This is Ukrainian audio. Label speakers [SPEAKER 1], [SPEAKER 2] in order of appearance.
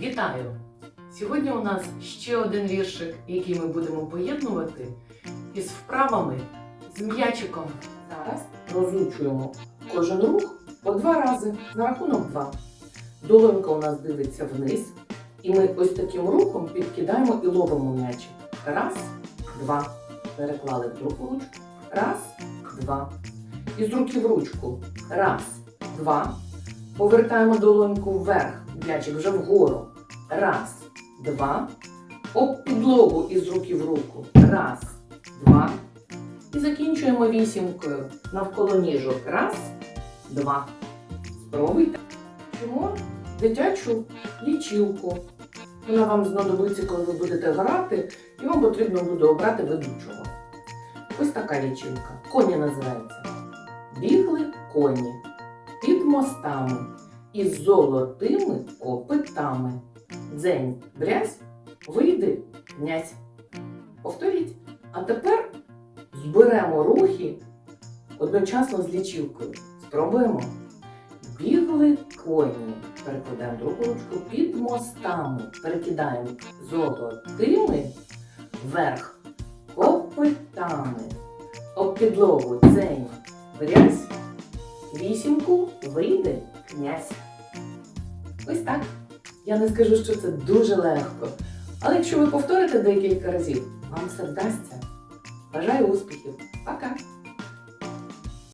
[SPEAKER 1] Вітаю! Сьогодні у нас ще один віршик, який ми будемо поєднувати із вправами з м'ячиком. Зараз розучуємо кожен рух по два рази на рахунок два. Долонька у нас дивиться вниз, і ми ось таким рухом підкидаємо і ловимо м'ячик. Раз, два. Переклали в другу ручку. Раз, два. І з руки в ручку. Раз, два. Повертаємо долоньку вверх, м'ячик вже вгору. Раз, два. Об підлогу із руки в руку. Раз, два. І закінчуємо вісімкою навколо ніжок. Раз, два. Спробуйте. Чому дитячу лічилку. Вона вам знадобиться, коли ви будете грати, і вам потрібно буде обрати ведучого. Ось така лічилка. Коні називається. Бігли коні мостами із золотими копитами. Дзень брязь, вийди князь. Повторіть. А тепер зберемо рухи одночасно з лічилкою. Спробуємо. Бігли коні. Перекладаємо другу ручку під мостами. Перекидаємо золотими вверх копитами. Об підлогу дзень брязь. Вісімку вийде князь. Ось так. Я не скажу, що це дуже легко. Але якщо ви повторите декілька разів, вам все вдасться. Бажаю успіхів. Пока!